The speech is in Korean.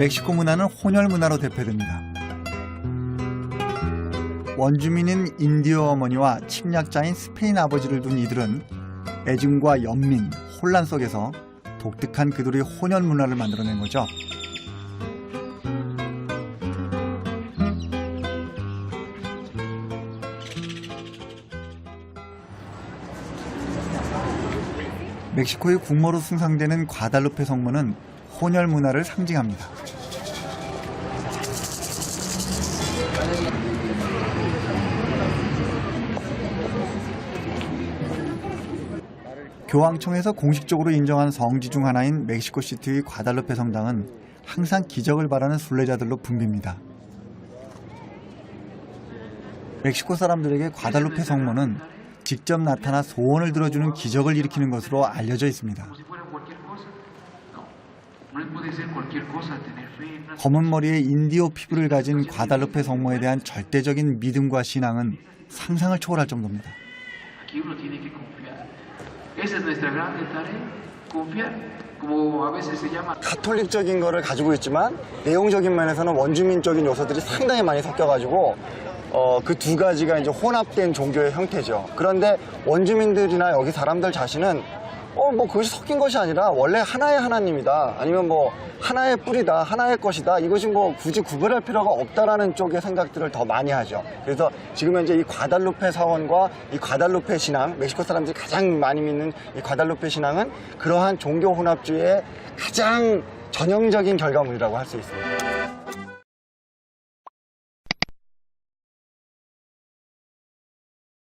멕시코 문화는 혼혈 문화로 대표됩니다. 원주민인 인디오 어머니와 침략자인 스페인 아버지를 둔 이들은 애증과 연민, 혼란 속에서 독특한 그들의 혼혈 문화를 만들어낸 거죠. 멕시코의 국모로 숭상되는 과달루페 성모는 혼혈 문화를 상징합니다. 교황청에서 공식적으로 인정한 성지 중 하나인 멕시코 시티의 과달루페 성당은 항상 기적을 바라는 순례자들로 붐빕니다. 멕시코 사람들에게 과달루페 성모는 직접 나타나 소원을 들어주는 기적을 일으키는 것으로 알려져 있습니다. 검은 머리에 인디오 피부를 가진 과달루페 성모에 대한 절대적인 믿음과 신앙은 상상을 초월할 정도입니다. 가톨릭적인 거를 가지고 있지만 내용적인 면에서는 원주민적인 요소들이 상당히 많이 섞여가지고 어, 그 두 가지가 이제 혼합된 종교의 형태죠. 그런데 원주민들이나 여기 사람들 자신은 어, 뭐 그것이 섞인 것이 아니라 원래 하나의 하나님이다. 아니면 뭐 하나의 뿌리다, 하나의 것이다. 이것이 뭐 굳이 구별할 필요가 없다라는 쪽의 생각들을 더 많이 하죠. 그래서 지금 현재 이 과달루페 사원과 이 과달루페 신앙, 멕시코 사람들이 가장 많이 믿는 이 과달루페 신앙은 그러한 종교 혼합주의의 가장 전형적인 결과물이라고 할 수 있습니다.